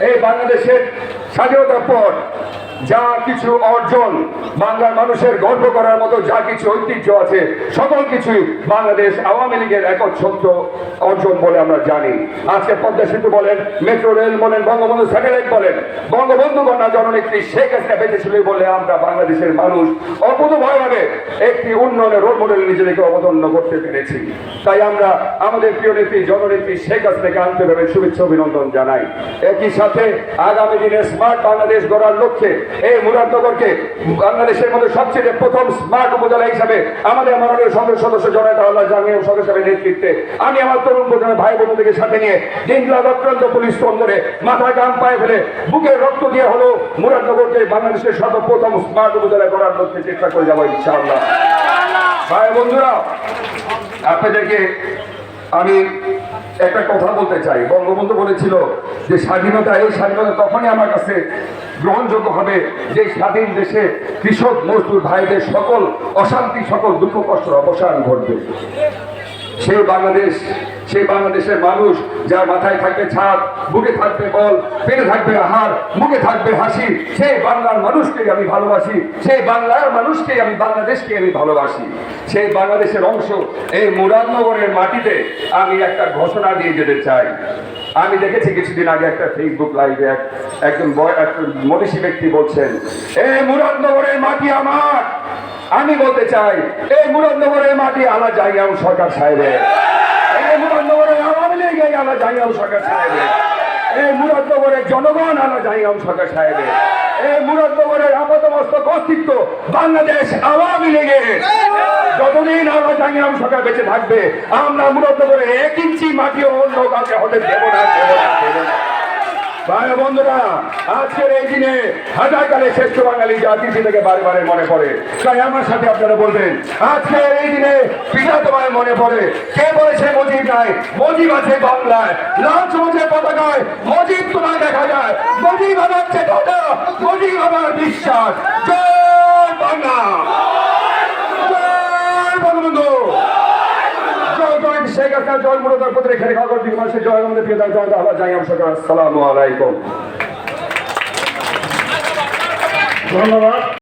এই বাংলাদেশের স্বাধীনতার পর যা কিছু অর্জন বাংলার মানুষের গর্ব করার মতো যা কিছু ঐতিহ্য আছে, সকল কিছুই বাংলাদেশ আওয়ামী লীগের একচ্ছত্র অর্জন বলে আমরা জানি। আজকে পদ্মা সেতু বলেন, মেট্রো, রেল বলেন, বঙ্গবন্ধু স্যাটেলাইট বলেন, বঙ্গবন্ধু কন্যা জননেত্রী শেখ হাসিনা বেঁচে ছিল বলে আমরা বাংলাদেশের মানুষ অদ্ভুতভাবে একটি উন্নয়নের রোল মডেল নিজেদেরকে অবতন্ন করতে পেরেছি। তাই আমরা আমাদের প্রিয় নেত্রী, জননেত্রী শেখ হাসিনাকে আন্তরিকভাবে শুভেচ্ছা অভিনন্দন জানাই। একই সাথে আগামী দিনে স্মার্ট বাংলাদেশ গড়ার লক্ষ্যে এই মুরাদনগরকে বাংলাদেশের মধ্যে সবচেয়ে প্রথম স্মার্ট উপজেলা হিসাবে আমাদের মাননীয় সংসদ সদস্য জনতা আল্লাহ জামিয়া সদস্য সাহেবের নেতৃত্বে আমি আমার তরুণ প্রজন্মের ভাই বোনদেরকে সাথে নিয়ে দিনগুলা অক্রান্ত পুলিশ স্পন্দনে মাথায় গাম পায়ে ফেলে বুকে রক্ত দিয়ে হলো মুরাদনগরকে বাংলাদেশের সর্বপ্রথম স্মার্ট উপজেলা করার লক্ষ্যে চেষ্টা করে যাব ইনশাআল্লাহ। ভাই বন্ধুরা, আপনাদেরকে আমি একটা কথা বলতে চাই। বঙ্গবন্ধু বলেছিল যে স্বাধীনতা, এই স্বাধীনতা তখনই আমার কাছে গ্রহণযোগ্য হবে যে স্বাধীন দেশে কৃষক, মজদুর, ভাইদের সকল অশান্তি, সকল দুঃখ কষ্টের অবসান ঘটবে। সেই বাংলাদেশ, সেই বাংলাদেশের মানুষ যার মাথায় থাকবে ছাদ বুকে থাকবে বল, পেটে থাকবে আহার, মুখে থাকবে হাসি, সেই বাংলার মানুষকে আমি ভালোবাসি, সেই বাংলার মানুষকে আমি বাংলাদেশকে আমি ভালোবাসি। সেই বাংলাদেশের অংশ এই মুরাদনগরের মাটিতে আমি একটা ঘোষণা দিয়ে যেতে চাই। আমি দেখেছি কিছুদিন আগে একটা ফেসবুক লাইভে এক, একজন বয়- একজন মনীষী ব্যক্তি বলছেন এই মুরাদনগরের মাটি আমার আমি বলতে চাই, এই মুরাদনগরের মাটি আলা জায়গাও সরকার সাহেবের এই মুরাদনগরের আওয়ামী লীগ আলা জায়গাও সরকার সাহেবের এই মুরাদনগরের জনগণ আলা জায়গাও সরকার সাহেবের এই মুরাদনগরের আপাতমস্তক অস্তিত্ব বাংলাদেশ আওয়ামী লীগের। যতদিন আলা জায়গাও সরকার বেঁচে থাকবে, আমরা মুরাদনগরে এক ইঞ্চি মাটিও অন্য কাউকে হতে দেব ভাই বন্ধুরা, আজকের এই দিনে হাজার কালে শ্রেষ্ঠ বাঙালি জাতি থেকে বারে বারে মনে পড়ে। তাই আমার সাথে আপনারা বলবেন, আজকের এই দিনে পিতা তোমায় মনে পড়ে। কে বলেছে মজিব নাই? মজিব আছে বাংলায়। লাল সমাজের পতাকায় মজিব তোমায় দেখা যায়। মজিব আমার চেতনা মজিব আমার বিশ্বাস জয় বাংলা জয় বঙ্গবন্ধু জয় জয় শেখ হাসিনা জয় মুরদার প্রতি রেখে রেখা করে দিকে মানুষের জয় আমাদের প্রিয় জয় আমার সরকার আসসালামু আলাইকুম। ধন্যবাদ।